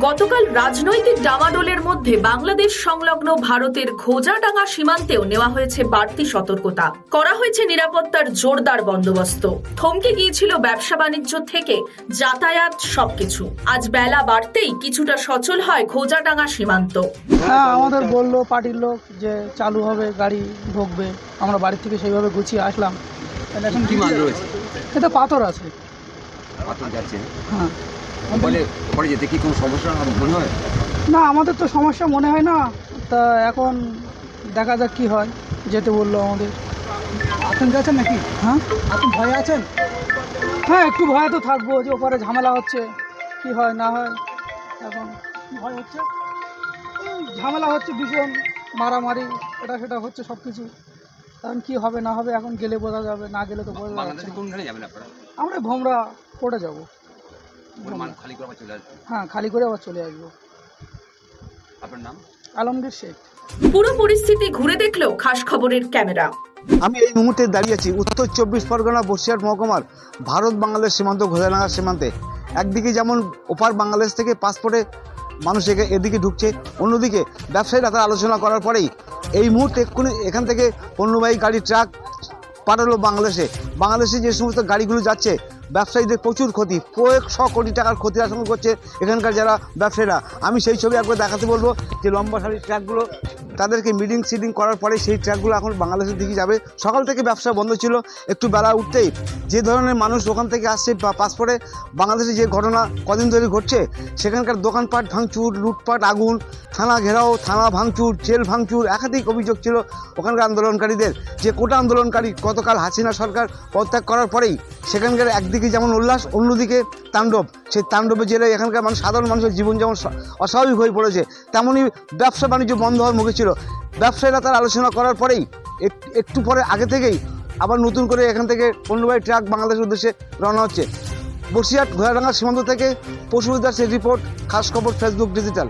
গতকাল রাজনৈতিক ডামাডোলের মধ্যে বাংলাদেশ সংলগ্ন ভারতের খোজাডাঙ্গা সীমান্তেও নেওয়া হয়েছে বাড়তি সতর্কতা। করা হয়েছে নিরাপত্তার জোরদার বন্দোবস্ত। থমকে গিয়েছিল ব্যবসা বাণিজ্য থেকে যাতায়াত সবকিছু। আজ বেলা বাড়তেই কিছুটা সচল হয় খোজাডাঙ্গা সীমান্ত। হ্যাঁ আমাদের বলল পার্টির লোক যে চালু হবে গাড়ি ঢুকবে। আমরা বাড়ি থেকে সেইভাবে গুছিয়ে আসলাম। এখন কি মাল রয়েছে? এটা পাথর আছে। পাথর যাচ্ছে। হ্যাঁ। ফলে পরে যেতে কি কোনো সমস্যা মনে হয়? না আমাদের তো সমস্যা মনে হয় না। তা এখন দেখা যাক কি হয় যেতে বলল আমাদের। আতঙ্কে আছেন নাকি? হ্যাঁ? আপনি ভয়ে আছেন? হ্যাঁ একটু ভয়ে তো থাকব যে ওপরে ঝামেলা হচ্ছে কি হয় না হয়। এখন ভয় হচ্ছে। ঝামেলা হচ্ছে ভীষণ মারামারি এটা সেটা হচ্ছে সব কিছু এখন কী হবে না হবে এখন গেলে বোঝা যাবে না গেলে তো বোঝা আপনারা? আমরা ভোমরা কোর্টে যাব। খালি করে আবার চলে আসবেন হ্যাঁ খালি করে আবার চলে আসব। আপনার নাম? আলমগীর শেখ পুরো পরিস্থিতি ঘুরে দেখল খাস খবরের ক্যামেরা। আমি এই মুহূর্তে দাঁড়িয়ে আছি উত্তর চব্বিশ পরগনা বসিরহাট মহকুমার ভারত বাংলাদেশ সীমান্ত ঘোষাডাঙ্গা সীমান্তে। একদিকে যেমন ওপার বাংলাদেশ থেকে পাসপোর্টে মানুষ একে- এদিকে ঢুকছে অন্যদিকে ব্যবসায়ীরা তারা আলোচনা করার পরেই এই মুহূর্তে এক্ষুনি এখান থেকে পণ্যবাহী গাড়ি ট্রাক পাঠালো বাংলাদেশে। বাংলাদেশে যে সমস্ত গাড়িগুলো যাচ্ছে ব্যবসায়ীদের প্রচুর ক্ষতি। কয়েকশো কোটি টাকার ক্ষতির আশঙ্কা করছে এখানকার যারা ব্যবসায়ীরা। আমি সেই ছবি একবার দেখাতে বলব যে লম্বা সারির ট্রাকগুলো তাদেরকে মিটিং সিটিং করার পরে সেই ট্রাকগুলো এখন বাংলাদেশের দিকে যাবে। সকাল থেকে ব্যবসা বন্ধ ছিল, একটু বেলা উঠতেই যে ধরনের মানুষ ওখান থেকে আসছে পাসপোর্টে, বাংলাদেশে যে ঘটনা কদিন ধরে ঘটছে, সেখানকার দোকানপাট ভাঙচুর, লুটপাট, আগুন, থানা ঘেরাও, থানা ভাঙচুর, জেল ভাঙচুর, একাধিক অভিযোগ ছিল ওখানকার আন্দোলনকারীদের। যে কোটা আন্দোলনকারী গতকাল হাসিনা সরকার পদত্যাগ করার পরেই সেখানকার একদিকে যেমন উল্লাস, অন্যদিকে তাণ্ডব। সেই তাণ্ডবের জেলে এখানকার মানুষ, সাধারণ মানুষের জীবন যেমন অস্বাভাবিক হয়ে পড়েছে। তেমনই ব্যবসা বাণিজ্য বন্ধ হওয়ার মুখে ছিল। ব্যবসায়ীরা তার আলোচনা করার পরেই এক- একটু পরে আগে থেকেই আবার নতুন করে এখান থেকে পণ্যবাহী ট্রাক বাংলাদেশের উদ্দেশ্যে রওনা হচ্ছে। বসিরহাট ঘোড়াডাঙ্গা সীমান্ত থেকে পশু সেই রিপোর্ট, খাস খবর ফেসবুক ডিজিটাল।